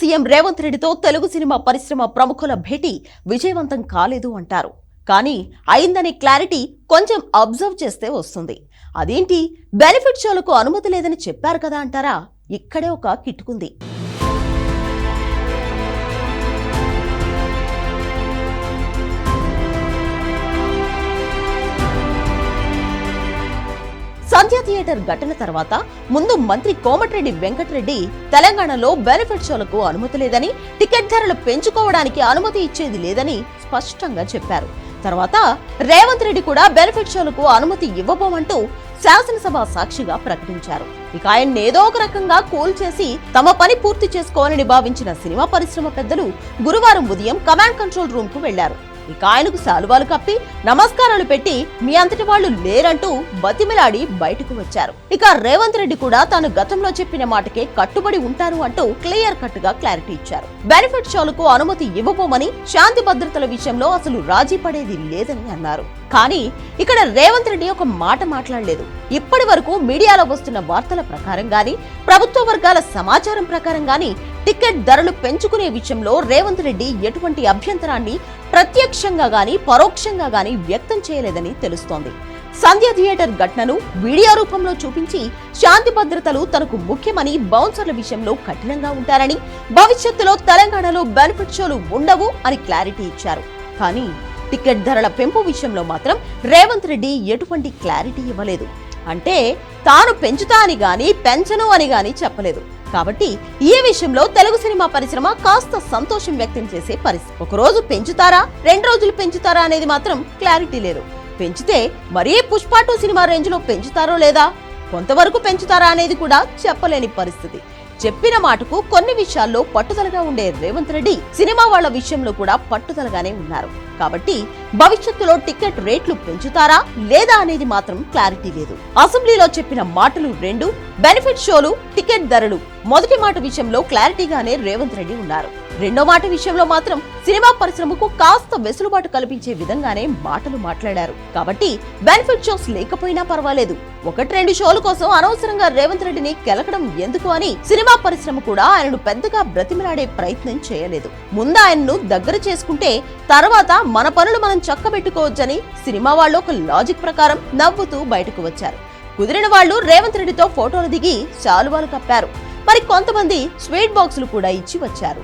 CM Revanth రెడ్డితో Telugu cinema పరిశ్రమ ప్రముఖుల భేటీ విజయవంతం కాలేదు అంటారు. కానీ అయిందనే క్లారిటీ కొంచెం అబ్జర్వ్ చేస్తే వస్తుంది. అదేంటి బెనిఫిట్ షోలకు అనుమతి లేదని చెప్పారు కదా అంటారా? ఇక్కడే ఒక కిట్టుకుంది రాజా థియేటర్ ఘటన తర్వాత ముందు మంత్రి కోమటిరెడ్డి వెంకటరెడ్డి తెలంగాణలో బెనిఫిట్ షోలకు అనుమతి లేదని టికెట్ ధరలు పెంచుకోవడానికి అనుమతి ఇచ్చేది లేదని స్పష్టంగా చెప్పారు. తర్వాత రేవంత్ రెడ్డి కూడా బెనిఫిట్ షోలకు అనుమతి ఇవ్వబోమంటూ శాసనసభ సాక్షిగా ప్రకటించారు. ఇక ఆయన ఏదో ఒక రకంగా కూల్ చేసి తమ పని పూర్తి చేసుకోవాలని భావించిన సినిమా పరిశ్రమ పెద్దలు గురువారం ఉదయం కమాండ్ కంట్రోల్ రూమ్కు వెళ్ళారు. ఇక ఆయనకు శాలువాలు కప్పి నమస్కారాలు పెట్టి మీ అంతటి వాళ్ళు లేరంటూ బతిమిలాడి బయటకు వచ్చారు. ఇక రేవంత్ రెడ్డి కూడా తాను గతంలో చెప్పిన మాటకే కట్టుబడి ఉంటాను అంటూ క్లియర్ కట్గా క్లారిటీ ఇచ్చారు. బెనిఫిట్ షోలకు అనుమతి ఇవ్వబోమని శాంతి భద్రతల విషయంలో అసలు రాజీ పడేది లేదని అన్నారు. కానీ ఇక్కడ రేవంత్ రెడ్డి ఒక మాట మాట్లాడలేదు. ఇప్పటి వరకు మీడియాలో వస్తున్న వార్తల ప్రకారం గాని ప్రభుత్వ వర్గాల సమాచారం ప్రకారం గాని టికెట్ ధరలు పెంచుకునే విషయంలో రేవంత్ రెడ్డి ఎటువంటి అభ్యంతరాన్ని ప్రత్యక్షంగా గాని పరోక్షంగా గాని వ్యక్తం చేయలేదని తెలుస్తోంది. సంధ్య థియేటర్ ఘటనను వీడియో రూపంలో చూపించి శాంతి భద్రతలు తనకు ముఖ్యమని బౌన్సర్ల విషయంలో కఠినంగా ఉంటారని భవిష్యత్తులో తెలంగాణలో బెనిఫిట్ షోలు ఉండవు అని క్లారిటీ ఇచ్చారు. కానీ టికెట్ ధరల పెంపు విషయంలో మాత్రం రేవంత్ రెడ్డి ఎటువంటి క్లారిటీ ఇవ్వలేదు. అంటే తాను పెంచుతా అని గాని పెంచను అని గాని చెప్పలేదు. కాబట్టి ఈ విషయంలో తెలుగు సినిమా పరిశ్రమ కాస్త సంతోషం వ్యక్తం చేసే పరిస్థితి. ఒక రోజు పెంచుతారా రెండు రోజులు పెంచుతారా అనేది మాత్రం క్లారిటీ లేదు. పెంచితే మరీ పుష్ప టూ సినిమా రేంజ్లో పెంచుతారో లేదా? కొంతవరకు పెంచుతారా అనేది కూడా చెప్పలేని పరిస్థితి. చెప్పిన మాటకు కొన్ని విషయాల్లో పట్టుదలగా ఉండే రేవంత్ రెడ్డి సినిమా వాళ్ళ విషయంలో కూడా పట్టుదలగానే ఉన్నారు. కాబట్టి భవిష్యత్తులో టికెట్ రేట్లు పెంచుతారా లేదా అనేది మాత్రం క్లారిటీ లేదు. అసెంబ్లీలో చెప్పిన మాటలు రెండు బెనిఫిట్ షోలు టికెట్ ధరలు. మొదటి మాట విషయంలో క్లారిటీగానే రేవంత్ రెడ్డి ఉన్నారు. రెండో మాట విషయంలో మాత్రం సినిమా పరిశ్రమకు కాస్త వెసులుబాటు కల్పించే విధంగానే మాటలు మాట్లాడారు. కాబట్టి బెనిఫిట్ షోస్ లేకపోయినా పర్వాలేదు. ఒకటి రెండు షోల కోసం అనవసరంగా రేవంత్ రెడ్డిని కెలకడం ఎందుకు అని సినిమా పరిశ్రమ కూడా ఆయనను పెద్దగా బ్రతిమలాడే ప్రయత్నం చేయలేదు. ముందు ఆయన్ను దగ్గర చేసుకుంటే తర్వాత మన పనులు మనం చక్కబెట్టుకోవచ్చని సినిమా వాళ్ళు ఒక లాజిక్ ప్రకారం నవ్వుతూ బయటకు వచ్చారు. కుదిరిన వాళ్ళు రేవంత్ రెడ్డితో ఫోటోలు దిగి శాలువాలు కప్పారు. మరి కొంతమంది స్వీట్ బాక్సులు కూడా ఇచ్చి వచ్చారు.